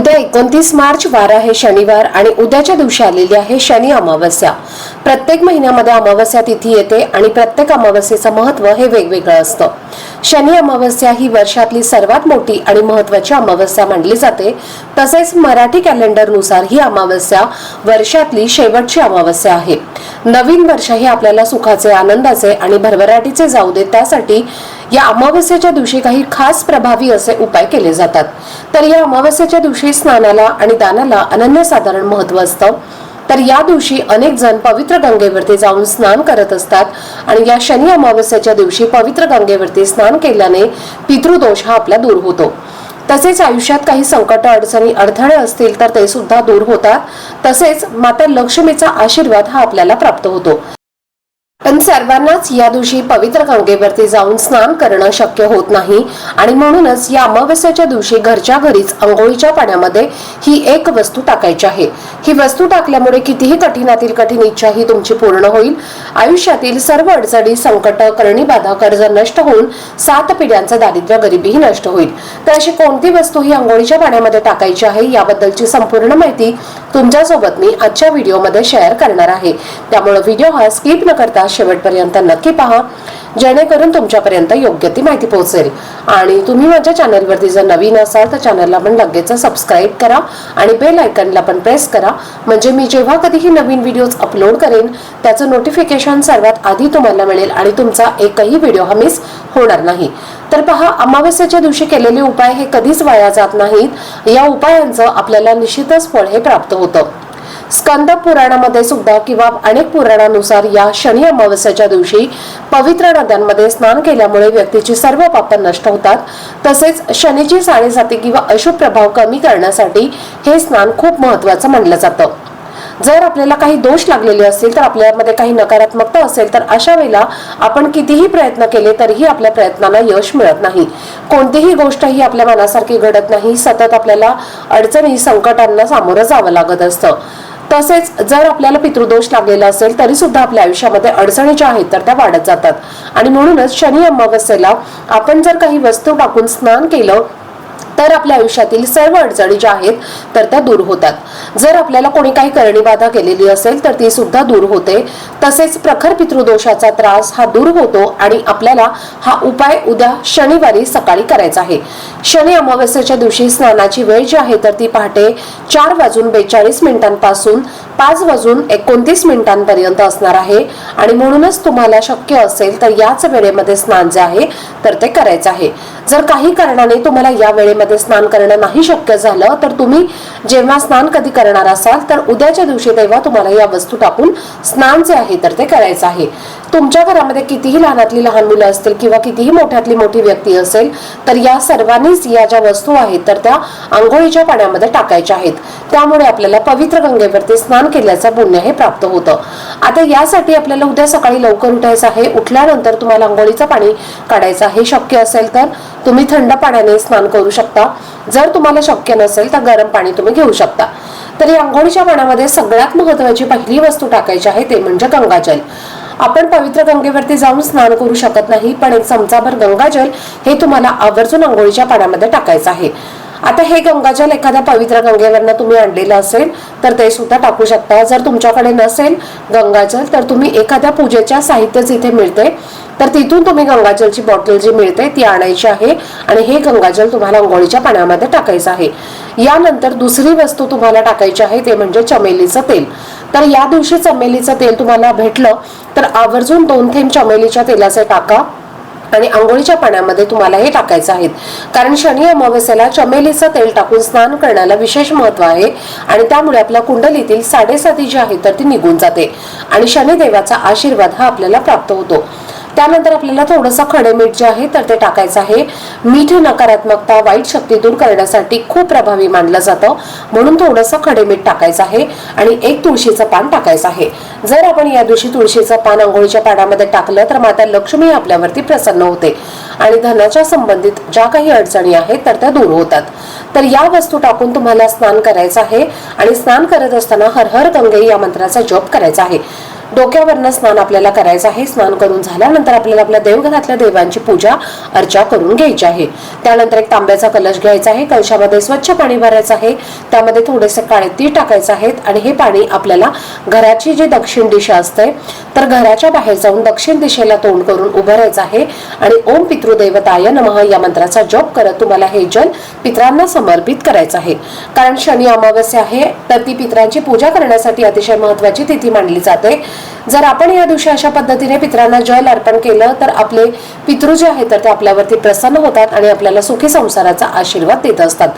उद्या एकोणतीस मार्च वार आहे शनिवार आणि उद्याच्या दिवशी आलेली आहे शनी अमावस्या. प्रत्येक महिन्यामध्ये अमावस्या तिथी येते आणि प्रत्येक अमावस्येचं महत्त्व हे वेगवेगळं असतं. शनी अमावस्या ही वर्षातली सर्वात मोठी आणि महत्वाची अमावस्या मानली जाते. तसेच मराठी कॅलेंडरनुसार ही अमावस्या वर्षातली शेवटची अमावस्या आहे. नवीन वर्षही आपल्याला सुखाचे आनंदाचे आणि भरभराटीचे जाऊ दे त्यासाठी या अमावस्येच्या दिवशी काही खास प्रभावी असे उपाय केले जातात. तर या अमावस्येच्या दिवशी स्नानाला आणि दानाला अनन्यसाधारण महत्त्व असतं. तर या दिवशी अनेक जण पवित्र गंगेवरती जाऊन स्नान करत असतात आणि या शनी अमावस्याच्या दिवशी पवित्र गंगेवरती स्नान केल्याने पितृदोष हा आपला दूर होतो. तसेच आयुष्यात काही संकट अडचणी अडथळे असतील तर ते सुद्धा दूर होतात. तसेच माता लक्ष्मीचा आशीर्वाद हा आपल्याला प्राप्त होतो. पण सर्वांनाच या दिवशी पवित्र गंगेवरती जाऊन स्नान करणं शक्य होत नाही. आणि म्हणूनच या अमावस्याच्या दिवशी घरच्या घरीच अंघोळीच्या पाण्यामध्ये ही एक वस्तू टाकायची आहे. ही वस्तू टाकल्यामुळे कितीही कठीणातील कठीण इच्छा ही तुमची पूर्ण होईल. आयुष्यातील सर्व अडचणी संकट करणी बाधा कर्ज नष्ट होऊन सात पिढ्यांचं दारिद्र्य गरिबीही नष्ट होईल. तर अशी कोणती वस्तू ही आंघोळीच्या पाण्यामध्ये टाकायची आहे याबद्दलची संपूर्ण माहिती तुमच्यासोबत मी आजच्या व्हिडिओमध्ये शेअर करणार आहे. त्यामुळे व्हिडिओ हा स्किप न करता शेवटपर्यंत नक्की पहा. जेणेकरून तुमच्यापर्यंत योग्य ती माहिती पोहोचेल. आणि तुम्ही माझ्या चॅनलवरती जर नवीन असाल तर चॅनलला पण लगेच सबस्क्राईब करा आणि बेल आयकनला पण प्रेस करा. म्हणजे मी जेव्हा कधीही नवीन व्हिडिओज अपलोड करेन त्याचं नोटिफिकेशन सर्वात आधी तुम्हाला मिळेल आणि तुमचा एकही व्हिडिओ हा मिस होणार नाही. तर पहा अमावस्येच्या दिवशी केलेले उपाय हे कधीच वाया जात नाहीत. या उपायांचं आपल्याला निश्चितच फळ हे प्राप्त होतं. स्कंद पुराणामध्ये सुद्धा किंवा अनेक पुराणानुसार या शनी अमावस्याच्या दिवशी पवित्र नद्यांमध्ये स्नान केल्यामुळे व्यक्तीची सर्व पाप नष्ट होतात. तसेच शनीची साडेसाती किंवा अशुभ प्रभाव कमी करण्यासाठी हे स्नान खूप महत्वाचं मानलं जातं. जर आपल्याला काही दोष लागलेले असतील तर आपल्यामध्ये काही नकारात्मकता असेल तर अशा वेळेला आपण कितीही प्रयत्न केले तरीही आपल्या प्रयत्नांना यश मिळत नाही. कोणतीही गोष्ट ही आपल्या मनासारखी घडत नाही. सतत आपल्याला अडचणी संकटांना सामोरं जावं लागत असतं. तसेच जर आपल्याला पितृदोष लागलेला असेल तरी सुद्धा आपल्या आयुष्यामध्ये अडचणी ज्या आहेत तर त्या वाढत जातात. आणि म्हणूनच शनी अमावस्येला आपण जर काही वस्तू टाकून स्नान केलं तर आपल्या आयुष्यातील सर्व अडचणी ज्या आहेत तर त्या दूर होतात. जर आपल्याला कोणी काही करणी बाधा केलेली असेल तर ती सुद्धा दूर होते. तसेच प्रखर पितृदोषाचा त्रास हा दूर होतो आणि आपल्याला हा उपाय उद्या शनिवारी सकाळी करायचा आहे. शनी अमावस्येच्या दिवशी स्नानाची वेळ जी आहे तर ती पहाटे चार वाजून बेचाळीस मिनिटांपासून पाच वाजून एकोणतीस मिनिटांपर्यंत असणार आहे. आणि म्हणूनच तुम्हाला शक्य असेल तर याच वेळेमध्ये स्नान जे आहे तर ते करायचं आहे. जर काही कारणाने तुम्हाला या वेळेमध्ये स्नान करणं नाही शक्य झालं तर तुम्ही जेव्हा स्नान कधी करणार असाल तर उद्याच्या दिवशी तेव्हा तुम्हाला या वस्तू टाकून स्नान जे आहे तर ते करायचं आहे. तुमच्या घरामध्ये कितीही लहानातली लहान मुलं असतील किंवा कितीही मोठ्यातली मोठी व्यक्ती असेल तर या सर्वांनीच या ज्या वस्तू आहेत तर त्या आंघोळीच्या पाण्यामध्ये टाकायच्या आहेत. त्यामुळे आपल्याला पवित्र गंगेवरती स्नान केल्याचं पुण्य हे प्राप्त होतं. आता यासाठी आपल्याला उद्या सकाळी लवकर उठायचं आहे. उठल्यानंतर तुम्हाला आंघोळीचं पाणी काढायचं आहे. शक्य असेल तर तुम्ही थंड पाण्याने स्नान करू शकता. जर तुम्हाला शक्य नसेल तर गरम पाणी तुम्ही घेऊ शकता. तरी या आंघोळीच्या पाण्यामध्ये सगळ्यात महत्वाची पहिली वस्तू टाकायची आहे ते म्हणजे गंगाजल आपण पवित्र गंगेवरती जाऊन स्नान करू शकत नाही पण एक चमचाभर गंगाजल हे तुम्हाला आवर्जून आंघोळीच्या पाण्यामध्ये टाकायचं आहे. आता हे गंगाजल एखाद्या पवित्र गंगेवरनं तुम्ही आणलेलं असेल तर ते सुद्धा टाकू शकता. जर तुमच्याकडे नसेल गंगाजल तर तुम्ही एखाद्या पूजेच्या साहित्य जिथे मिळते तर तिथून तुम्ही गंगाजलची बॉटल जी मिळते ती आणायची आहे आणि हे गंगाजल तुम्हाला अंघोळीच्या पाण्यामध्ये टाकायचं आहे. यानंतर दुसरी वस्तू तुम्हाला टाकायची आहे ते म्हणजे चमेलीचं तेल. तर या दिवशी चमेलीचं तेल तुम्हाला भेटलं तर आवर्जून दोन थेंब चमेलीच्या तेलाचे टाका. आणि आंघोळीच्या पाण्यामध्ये तुम्हाला हे टाकायचं आहे. कारण शनी अमावस्याला चमेलीचं तेल टाकून स्नान करण्याला विशेष महत्त्व आहे आणि त्यामुळे आपल्या कुंडलीतील साडेसाती जी आहे तर ती निघून जाते. आणि शनिदेवाचा आशीर्वाद हा आपल्याला प्राप्त होतो. त्यानंतर आपल्याला थोडंसं खडे मीठ जे आहे तर ते टाकायचं आहे. मीठ नकारात्मकता वाईट शक्ती दूर करण्यासाठी खूप प्रभावी मानलं जातं. म्हणून थोडंसं खडे मीठ टाकायचं आहे आणि एक तुळशीचं पान टाकायचं आहे. जर आपण या दिवशी तुळशीचं पान आंघोळीच्या पाण्यामध्ये टाकलं तर माता लक्ष्मी आपल्यावरती प्रसन्न होते. आणि धनाच्या संबंधित ज्या काही अडचणी आहेत तर त्या दूर होतात. तर या वस्तू टाकून तुम्हाला स्नान करायचं आहे. आणि स्नान करत असताना हर हर गंगे या मंत्राचा जप करायचा आहे. डोक्यावरनं स्नान आपल्याला करायचं आहे. स्नान करून झाल्यानंतर आपल्याला आपल्या देवघरातल्या देवांची पूजा अर्चा करून घ्यायची आहे. त्यानंतर एक तांब्याचा कलश घ्यायचा आहे. कलशामध्ये स्वच्छ पाणी भरायचं आहे. त्यामध्ये थोडेसे काळे तीळ टाकायचे आहेत आणि हे पाणी आपल्याला घराची जी दक्षिण दिशा असते तर घराच्या बाहेर जाऊन दक्षिण दिशेला तोंड करून उभं राहायचं आहे. आणि ओम पितृदेवताय नमः या मंत्राचा जप करत तुम्हाला हे जल पित्रांना समर्पित करायचं आहे. कारण शनी अमावस्या आहे तर ती पित्रांची पूजा करण्यासाठी अतिशय महत्वाची तिथी मानली जाते. जर आपण या दिवशी अशा पद्धतीने पित्रांना जल अर्पण केलं तर आपले पितृ जे आहेत तर ते आपल्यावरती प्रसन्न होतात आणि आपल्याला सुखी संसाराचा आशीर्वाद देत असतात.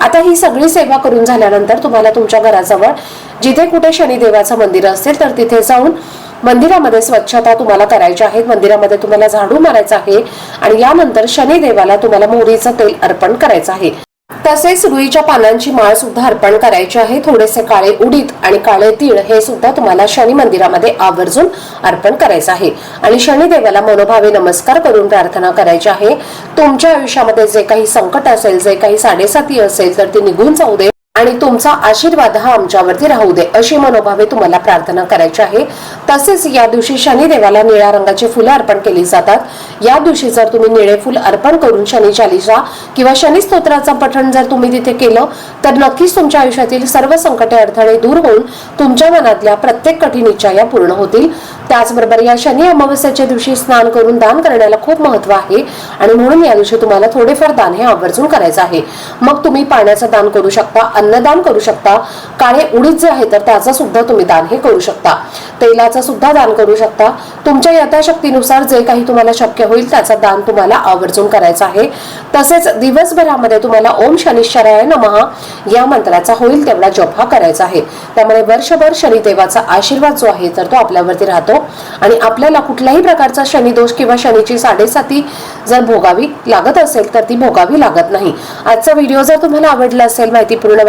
आता ही सगळी सेवा करून झाल्यानंतर तुम्हाला तुमच्या घराजवळ जिथे कुठे शनिदेवाचं मंदिर असेल तर तिथे जाऊन मंदिरामध्ये स्वच्छता तुम्हाला करायची आहे. मंदिरामध्ये तुम्हाला झाडू मारायचं आहे आणि यानंतर शनिदेवाला तुम्हाला मोहरीचं तेल अर्पण करायचं आहे. तसेच रुईच्या पानांची माळ सुद्धा अर्पण करायची आहे. थोडेसे काळे उडीद आणि काळे तीळ हे सुद्धा तुम्हाला शनी मंदिरामध्ये आवर्जून अर्पण करायचं आहे. आणि शनिदेवाला मनोभावे नमस्कार करून प्रार्थना करायची आहे. तुमच्या आयुष्यामध्ये जे काही संकट असेल जे काही साडेसाती असेल तर ते निघून जाऊ दे. आणि तुमचा आशीर्वाद हा आमच्यावरती राहू दे अशी मनोभावे तुम्हाला प्रार्थना करायची आहे. तसेच या दिवशी शनिदेवाला निळ्या रंगाची फुलं अर्पण केली जातात. या दिवशी जर तुम्ही निळे फुल अर्पण करून शनी चालिसा किंवा शनी स्तोत्राचं पठण जर तुम्ही तिथे केलं तर नक्कीच तुमच्या आयुष्यातील सर्व संकटे अडथळे दूर होऊन तुमच्या मनातल्या प्रत्येक कठीण इच्छा या पूर्ण होतील. त्याचबरोबर या शनी अमावस्याच्या दिवशी स्नान करून दान करण्याला खूप महत्त्व आहे आणि म्हणून या दिवशी तुम्हाला थोडेफार दान हे आवर्जून करायचं आहे. मग तुम्ही पाण्याचं दान करू शकता अन्नदान करू शकता. काळे उडीद जे आहे तर त्याचं सुद्धा तुम्ही दान हे करू शकता. तेलाचं सुद्धा दान करू शकता. तुमच्या यथाशक्तीनुसार जे काही तुम्हाला शक्य होईल त्याचा दान तुम्हाला आवर्जून करायचं आहे. तसेच दिवसभरामध्ये तुम्हाला ओम शनिश्चराय नमः या मंत्राचा होईल तेवढा जप हा करायचा आहे. त्यामुळे वर्षभर शनिदेवाचा आशीर्वाद जो आहे तर तो आपल्यावरती राहतो. आणि आपल्याला कुठल्याही प्रकारचा शनिदोष किंवा शनीची साडेसाती जर भोगावी लागत असेल तर ती भोगावी लागत नाही. आजचा व्हिडिओ जर तुम्हाला आवडला असेल माहितीपूर्ण